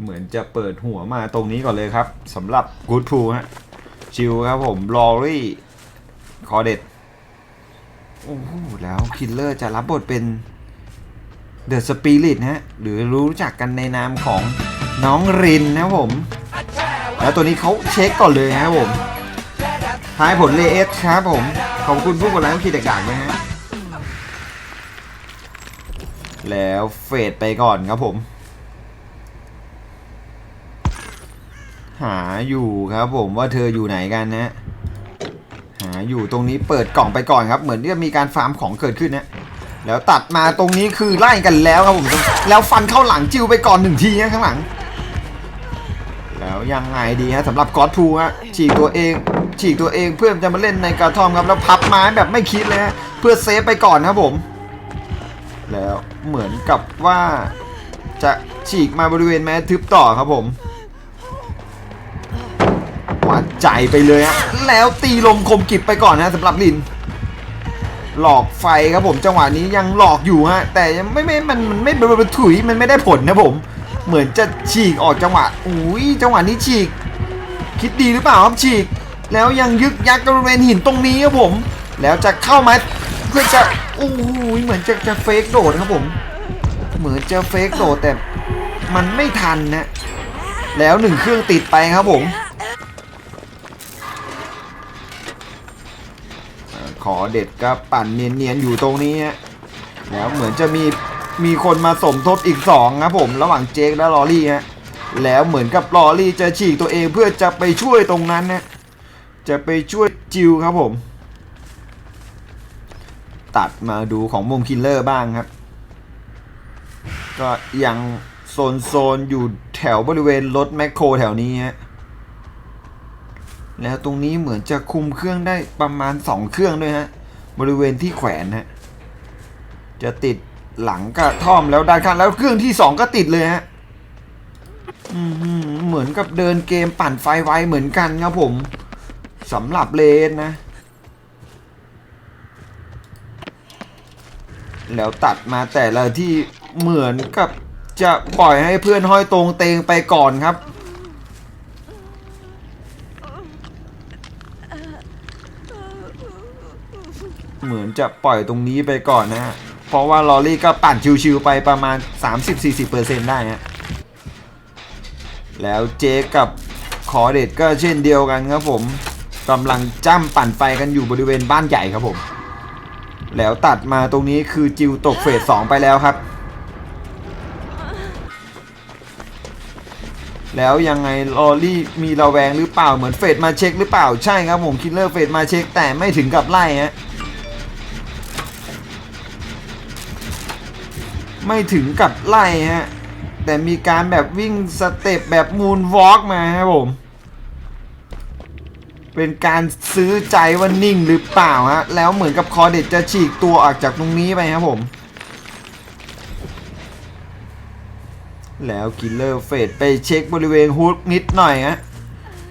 เหมือนจะเปิดหัวมาตรงนี้ก่อนเลยครับสำหรับกู o ด p ูฮะชิวครับผมลอรี่คอเด็ดโอ้โหแล้วคิลเลอร์จะรับบทเป็นเดอะสปิริตนะฮะหรือรู้จักกันในนามของน้องรินนะผม แล้วตัวนี้เขาเช็คก่อนเลยนะผมท้ายผลเลเอสครับผม ขอบคุณผู้กดไลค์ที่เด็กๆนะฮะแล้วเฟดไปก่อนครับผม หาอยู่ครับผมว่าเธออยู่ไหนกันนะหาอยู่ตรงนี้เปิดกล่องไปก่อนครับ เหมือนที่จะมีการฟาร์มของเกิดขึ้นนะแล้วตัดมาตรงนี้คือไล่กันแล้วครับผมแล้วฟันเข้าหลังจิวไปก่อนหนึ่งทีนะข้างหลัง แล้วยังไงดีฮะสำหรับกอดทูฮะฉีกตัวเอง ฉีกตัวเองเพื่อจะมาเล่นในกระท่อมครับแล้วพับไม้แบบไม่คิดเลยฮะเพื่อเซฟไปก่อนครับผม แล้วเหมือนกับว่าจะฉีกมาบริเวณแม้ทึบต่อครับผม ใจไปเลยฮะแล้วตีลมคมกิบไปก่อนนะสำหรับลิน หลอกไฟครับผมจังหวะนี้ยังหลอกอยู่ฮะแต่ยังไม่ไม่มันมันไม่มันถุยมันไม่ได้ผลนะผม เหมือนจะฉีกออกจังหวะอุ้ยจังหวะนี้ฉีก คิดดีหรือเปล่าครับฉีก แล้วยังยึกยักบริเวณหินตรงนี้ครับผม แล้วจะเข้ามาเพื่อจะโอ้ยเหมือนจะจะเฟกโดดครับผม เหมือนจะเฟกโดดแต่มันไม่ทันนะแล้วหนึ่งเครื่องติดไปครับผม ขอเด็ดก็ปั่นเนียนๆอยู่ตรงนี้ฮะแล้วเหมือนจะมีมีคนมาสมทบอีกสองครับผมระหว่างเจคและลอรี่ฮะแล้วเหมือนกับลอรี่จะฉีกตัวเองเพื่อจะไปช่วยตรงนั้นนะจะไปช่วยจิวครับผม ตัดมาดูของมุมคิลเลอร์บ้างครับ ก็ยังโซนโซนๆอยู่แถวบริเวณรถแมคโครแถวนี้ฮะ แล้วตรงนี้เหมือนจะคุมเครื่องได้ประมาณ 2 เครื่องด้วยฮะ บริเวณที่แขวนฮะ จะติดหลังกระท่อมแล้วด้านข้างแล้วเครื่องที่ 2 ก็ติดเลยฮะเหมือนกับเดินเกมปั่นไฟไวเหมือนกันครับผมสำหรับเลนนะ แล้วตัดมาแต่ละที่เหมือนกับจะปล่อยให้เพื่อนห้อยตรงเตงไปก่อนครับ เหมือนจะปล่อยตรงนี้ไปก่อนนะฮะ เพราะว่าลอรี่ก็ปั่นชิวๆไปประมาณ 30-40%ได้ฮะ แล้วเจกับขอเด็ดก็เช่นเดียวกันครับผมกำลังจ้ำปั่นไฟกันอยู่บริเวณบ้านใหญ่ครับผม แล้วตัดมาตรงนี้คือจิวตกเฟสสองไปแล้วครับแล้วยังไงลอรี่มีระแวงหรือเปล่าเหมือนเฟสมาเช็คหรือเปล่าใช่ครับผมคิลเลอร์เฟสมาเช็คแต่ไม่ถึงกับไล่ฮะ ไม่ถึงกับไล่ฮะ แต่มีการแบบวิ่งสเต็ปแบบมูนวอล์กมาครับผม เป็นการซื้อใจว่านิ่งหรือเปล่าฮะ แล้วเหมือนกับคอเด็ดจะฉีกตัวออกจากตรงนี้ไปครับผม แล้วกิลเลอร์เฟดไปเช็คบริเวณฮุดนิดหน่อยฮะ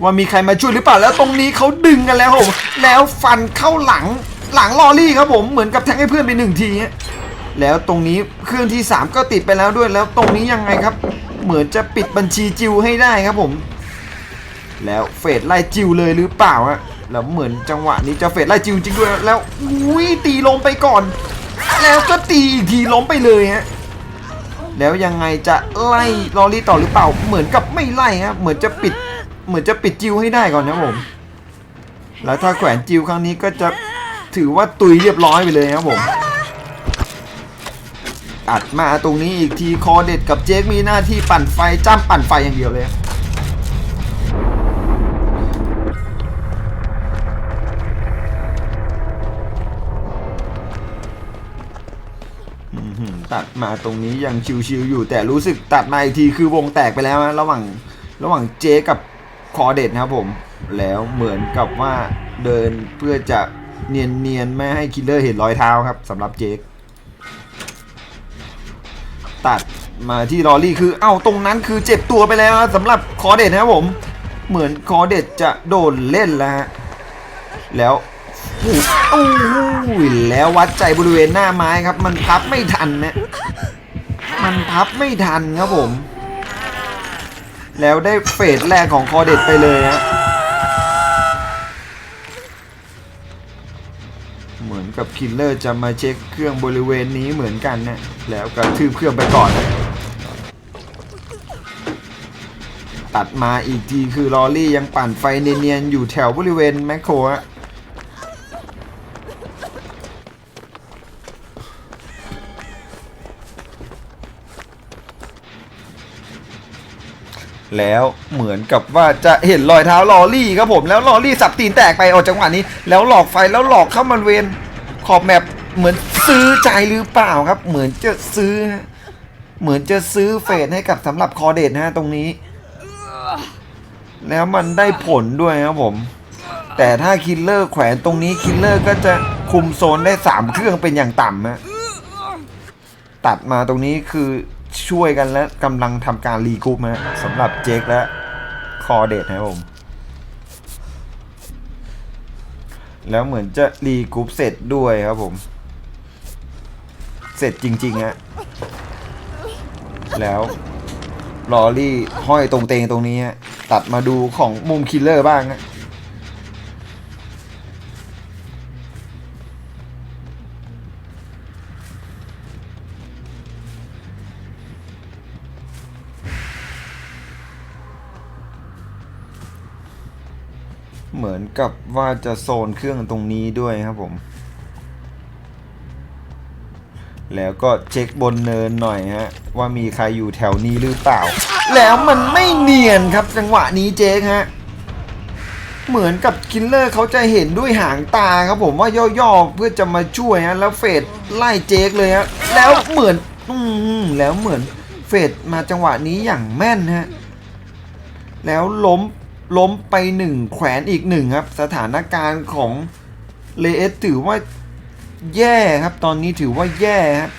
ว่ามีใครมาช่วยหรือเปล่า แล้วตรงนี้เขาดึงกันแล้วผม แล้วฟันเข้าหลังหลังลอรี่ครับผม เหมือนกับแทงให้เพื่อนไปหนึ่งทีฮะ แล้วตรงนี้เครื่องที่ 3 ก็ติดไปแล้วด้วยแล้วตรงนี้ยังไงครับ เหมือนจะปิดบัญชีจิวให้ได้ครับผม แล้วเฟดไล่จิวเลยหรือเปล่าฮะแล้วเหมือนจังหวะนี้จะเฟดไล่จิวจริงด้วยแล้วอุ้ยตีลงไปก่อน แล้วก็ตีอีกทีล้มไปเลยฮะแล้วยังไงจะไล่ลอรี่ต่อหรือเปล่า เหมือนกับไม่ไล่ฮะเหมือนจะปิด เหมือนจะปิดจิวให้ได้ก่อนนะผม แล้วถ้าแขวนจิวครั้งนี้ก็จะถือว่าตุยเรียบร้อยไปเลยครับผม อัดมาตรงนี้อีกทีคอเด็ดกับเจคมีหน้าที่ปั่นไฟจ้ำปั่นไฟอย่างเดียวเลยอื้อหือตัดมาตรงนี้ยังชิวๆอยู่แต่รู้สึกตัดมาอีกทีคือวงแตกไปแล้วนะระหว่างระหว่างเจกับคอเด็ดนะครับผม แล้วเหมือนกับว่าเดินเพื่อจะเนียนๆไม่ให้คิลเลอร์เห็นรอยเท้าครับสำหรับเจค ตัดมาที่ลอรี่คือเอ้าตรงนั้นคือเจ็บตัวไปแล้วสำหรับคอเด็ดนะครับผม เหมือนคอเด็ดจะโดนเล่นแล้วฮะแล้วโอ้โหแล้ววัดใจบริเวณหน้าไม้ครับ มันพับไม่ทันนะมันพับไม่ทันครับผม แล้วได้เฟสแรกของคอเด็ดไปเลยฮะ เหมือนกับคิลเลอร์จะมาเช็คเครื่องบริเวณนี้เหมือนกันนะแล้วกระทืบเครื่องไปก่อน ตัดมาอีกทีคือลอรี่ยังปั่นไฟเนียนๆอยู่แถวบริเวณแมคโครอะ แล้วเหมือนกับว่าจะเห็นรอยเท้าลอรี่ครับผมแล้วลอรี่สับตีนแตกไปออกจังหวะนี้ แล้วหลอกไฟแล้วหลอกเข้ามาบริเวนขอบแมปเหมือนซื้อใจหรือเปล่าครับ เหมือนจะซื้อ เหมือนจะซื้อเฟสให้กับสำหรับคอเดตนะฮะตรงนี้ แล้วมันได้ผลด้วยครับผม แต่ถ้าคิลเลอร์แขวนตรงนี้คิลเลอร์ก็จะคุมโซนได้ 3 เครื่องเป็นอย่างต่ำฮะตัดมาตรงนี้คือ ช่วยกันและกำลังทำการรีกรุ๊ปฮะสำหรับเจคและคอเดตนะครับผม แล้วเหมือนจะรีกรุ๊ปเสร็จด้วยครับผม เสร็จจริงๆฮะแล้วลอรี่ห้อยตรงเตงตรงนี้ ตัดมาดูของมุมคิลเลอร์บ้างฮะ เหมือนกับว่าจะโซนเครื่องตรงนี้ด้วยครับผม แล้วก็เช็คบนเนินหน่อยฮะ ว่ามีใครอยู่แถวนี้หรือเปล่า แล้วมันไม่เนียนครับจังหวะนี้เจ๊กฮะ เหมือนกับคิลเลอร์เขาจะเห็นด้วยหางตาครับผมว่าย่อๆเพื่อจะมาช่วยฮะ แล้วเฟดไล่เจ๊กเลยฮะ แล้วเหมือนอืมแล้วเหมือนเฟดมาจังหวะนี้อย่างแม่นฮะ แล้วล้ม ล้มไปหนึ่งแขวนอีกหนึ่งครับ สถานการณ์ของเลเอสถือว่าแย่ครับตอนนี้ถือว่าแย่ครับ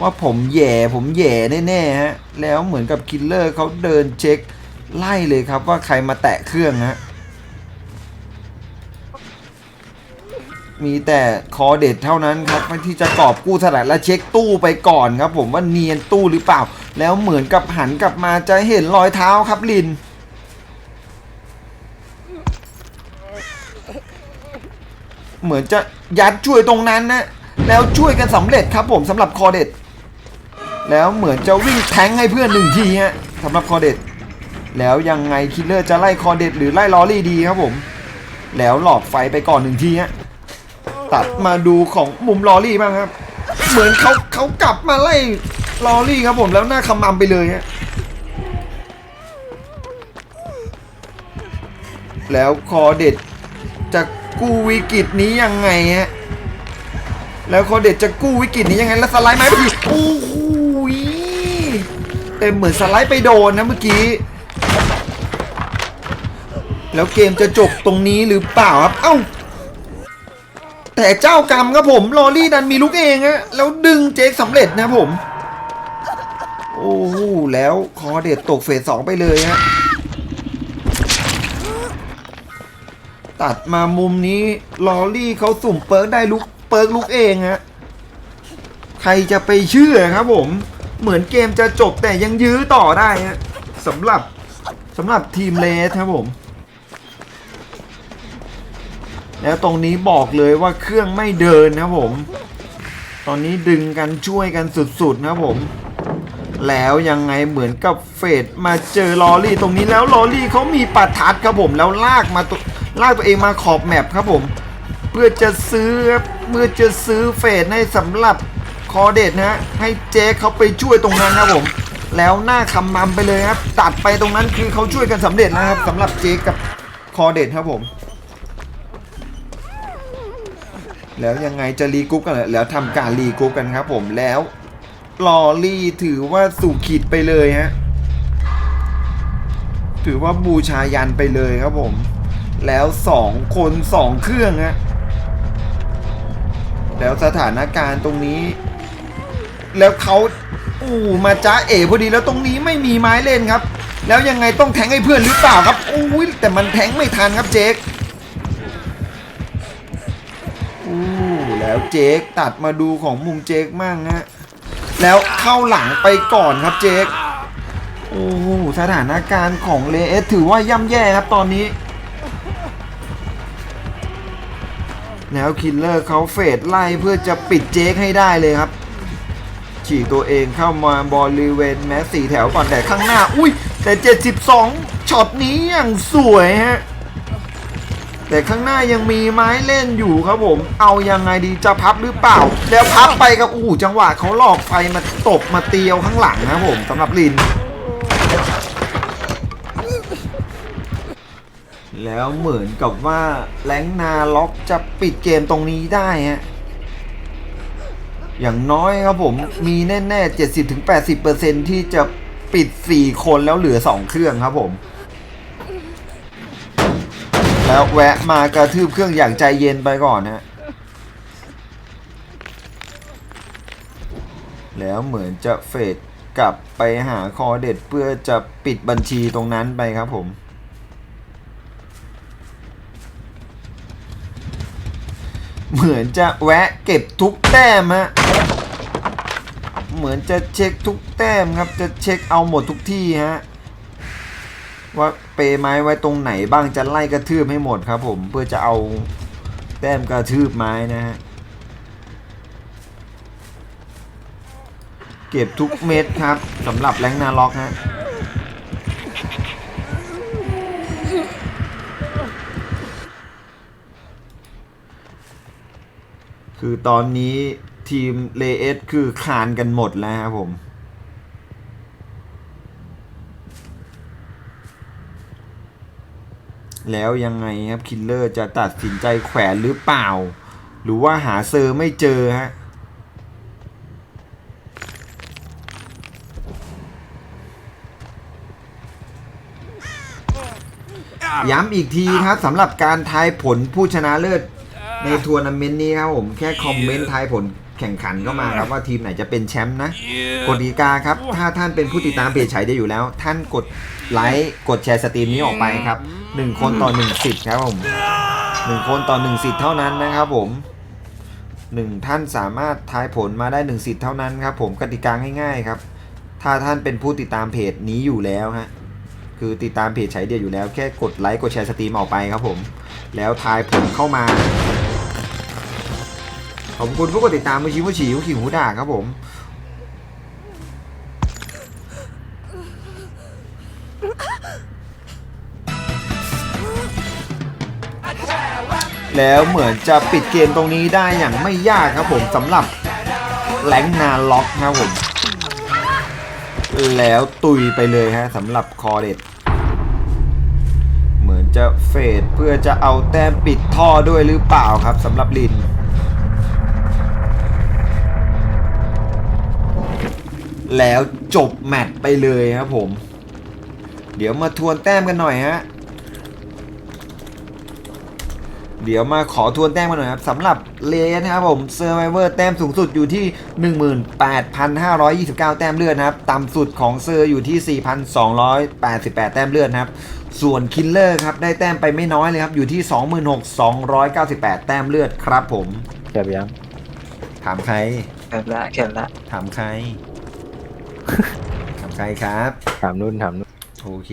ว่าผมแย่ผมแย่แน่ๆฮะแล้วเหมือนกับคิลเลอร์เขาเดินเช็คไล่เลยครับว่าใครมาแตะเครื่องฮะมีแต่คอเด็ดเท่านั้นครับที่จะกอบกู้ถนัดและเช็คตู้ไปก่อนครับ ผมว่าเนียนตู้หรือเปล่า แล้วเหมือนกับหันกลับมาจะเห็นรอยเท้าครับลิน เหมือนจะยัดช่วยตรงนั้นนะ แล้วช่วยกันสำเร็จครับผมสำหรับคอเด็ด แล้วเหมือนจะวิ่งแทงให้เพื่อนหนึ่งทีฮะสำหรับคอเด็ด แล้วยังไงคิลเลอร์จะไล่คอเด็ดหรือไล่ลอรี่ดีครับผม แล้วหลอกไฟไปก่อนหนึ่งทีฮะตัดมาดูของมุมลอรี่บ้างครับ เหมือนเขาเขากลับมาไล่ลอรี่ครับผมแล้วหน้าขมำไปเลยฮะแล้วคอเด็ด กู้วิกฤตนี้ยังไงฮะแล้วคอเด็ดจะกู้วิกฤตนี้ยังไงแล้วสไลด์ไหมเมื่อกี้โอ้โหเต็มเหมือนสไลด์ไปโดนนะเมื่อกี้ แล้วเกมจะจบตรงนี้หรือเปล่าครับเอ้าแต่เจ้ากรรมครับผมลอรี่ดันมีลุกเองฮะแล้วดึงเจคสำเร็จนะผม โอ้โหแล้วคอเด็ดตกเฟสสองไปเลยฮะ ตัดมามุมนี้ลอรี่เขาสุ่มเปิร์กได้ลุกเปิร์กลุกเองฮะใครจะไปเชื่อครับผม เหมือนเกมจะจบแต่ยังยื้อต่อได้ฮะสำหรับสำหรับทีมเลสครับผม แล้วตรงนี้บอกเลยว่าเครื่องไม่เดินนะผม ตอนนี้ดึงกันช่วยกันสุดๆนะครับผม แล้วยังไงเหมือนกับเฟดมาเจอลอรี่ตรงนี้แล้วลอรี่เขามีปัดทัดครับผมแล้วลากมาตัว ลากตัวเองมาขอบแมปครับผม เพื่อจะซื้อเพื่อจะซื้อเฟดให้สำหรับคอเดตนะฮะให้เจ๊เขาไปช่วยตรงนั้นครับผมแล้วหน้าคำมัมไปเลยครับ ตัดไปตรงนั้นคือเขาช่วยกันสำเร็จนะครับสำหรับเจ๊กับคอเดตครับผม แล้วยังไงจะรีกรุ๊ปกันเหรอแล้วทำการรีกรุ๊ปกันครับผมแล้วลอรี่ถือว่าสู่ขีดไปเลยฮะถือว่าบูชายันไปเลยครับผม แล้วสองคนสองเครื่องฮะแล้วสถานการณ์ตรงนี้ แล้วเขาอู้มาจ้าเอ๋พอดีแล้วตรงนี้ไม่มีไม้เล่นครับ แล้วยังไงต้องแทงให้เพื่อนหรือเปล่าครับอุ้แต่มันแทงไม่ทันครับเจคอู้แล้วเจคตัดมาดูของมุมเจคมั่งฮะแล้วเข้าหลังไปก่อนครับเจคโอ้สถานการณ์ของเลเอสถือว่าย่ำแย่ครับตอนนี้ แล้วคิลเลอร์เขาเฟดไล่เพื่อจะปิดเจคให้ได้เลยครับ ฉีกตัวเองเข้ามาบริเวณแม้สี่แถวก่อนแต่ข้างหน้า อุ้ย แต่ 72ช็อตนี้อย่างสวยฮะ แต่ข้างหน้ายังมีไม้เล่นอยู่ครับผม เอายังไงดีจะพับหรือเปล่า แล้วพับไปกับอู้จังหวะเขาหลอกไฟมาตบมาเตียวข้างหลังนะครับผมสำหรับลิน แล้วเหมือนกับว่าแรงนาล็อกจะปิดเกมตรงนี้ได้ฮะอย่างน้อยครับผมมีแน่ๆ 70-80%ที่จะปิด 4 คนแล้วเหลือ 2 เครื่องครับผม แล้วแวะมากระทืบเครื่องอย่างใจเย็นไปก่อนฮะแล้วเหมือนจะเฟดกลับไปหาคอเด็ดเพื่อจะปิดบัญชีตรงนั้นไปครับผม เหมือนจะแวะเก็บทุกแต้มฮะเหมือนจะเช็คทุกแต้มครับ จะเช็คเอาหมดทุกที่ฮะว่าเปไม้ไว้ตรงไหนบ้างจะไล่กระทืบให้หมดครับผมเพื่อจะเอาแต้มกระทืบไม้นะฮะเก็บทุกเม็ดครับสำหรับแรงนาล็อกฮะ คือตอนนี้ทีมเลเอสคือคานกันหมดแล้วครับผมแล้วยังไงครับคิลเลอร์จะตัดสินใจแขวนหรือเปล่า หรือว่าหาเซอร์ไม่เจอฮะย้ำอีกทีครับสำหรับการทายผลผู้ชนะเลิศ ในทัวร์นาเมนต์นี้ครับผมแค่คอมเมนต์ทายผลแข่งขันก็มาครับว่าทีมไหนจะเป็นแชมป์นะกฎกติกาครับ ถ้าท่านเป็นผู้ติดตามเพจฉายได้อยู่แล้ว ท่านกดไลค์กดแชร์สตรีมนี้ออกไปครับ1คนต่อ1สิทธิ์ครับผม1คนต่อ1สิทธิ์เท่านั้นนะครับผม1ท่านสามารถทายผลมาได้1สิทธิ์เท่านั้นครับผมกติกาง่าย ๆครับ ถ้าท่านเป็นผู้ติดตามเพจนี้อยู่แล้วฮะคือติดตามเพจใช้เดียอยู่แล้วแค่กดไลค์กดแชร์สตรีมออกไปครับผม แล้วทายผลเข้ามาข อบคุณผู้กดติดตามมือชิวฉีวขิวหูด่าครับผม แล้วเหมือนจะปิดเกมตรงนี้ได้อย่างไม่ยากครับผมสำหรับแหลงนาล็อกครับผม แล้วตุยไปเลยฮะสำหรับคอเด็ดเหมือนจะเฟดเพื่อจะเอาแต้มปิดท่อด้วยหรือเปล่าครับสำหรับลิน แล้วจบแมตช์ไปเลยครับผม เดี๋ยวมาทวนแต้มกันหน่อยฮะเดี๋ยวมาขอทวนแต้มกันหน่อยครับสำหรับเลสนะครับผมเซอร์ไ o เวอร์แต้มสูงสุดอยู่ที่ 18,529 แต้มเลือดนะครับ ต่ำสุดของเซอร์อยู่ที่ 4,288 แต้มเลือดนะครับ ส่วนคิลเลอร์ครับ ได้แต้มไปไม่น้อยเลยครับ อยู่ที่ 26,298 แต้มเลือดครับผมเก็บยังถามใครเก็บละเก็บละถามใคร ถามใครครับ ถามนู่นถามนู่นโอเค